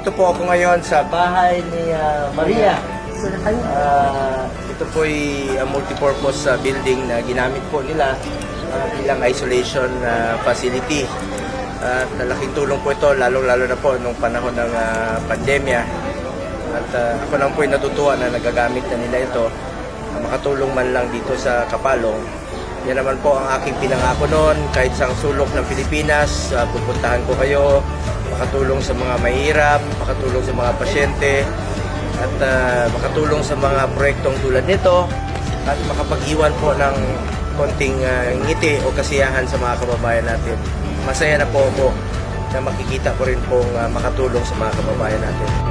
nandito po ako ngayon sa bahay ni ah, Maria. Ah, ito po ay ah, multipurpose ah, building na ginamit po nila ah, bilang isolation ah, facility. At malaking tulong po ito, lalong-lalo na po nung panahon ng ah, pandemya. At ah, ako lang po ay natutuwa na nagagamit na nila ito na makatulong man lang dito sa Kapalong. Yan naman po ang aking pinangako noon, kahit sa sulok ng Pilipinas, ah, pupuntahan ko kayo, makatulong sa mga mahirap, makatulong sa mga pasyente, at ah, makatulong sa mga proyektong tulad nito, at makapag-iwan po ng konting ah, ngiti o kasiyahan sa mga kababayan natin. Masaya na po ako na makikita ko rin pong ah, makatulong sa mga kababayan natin.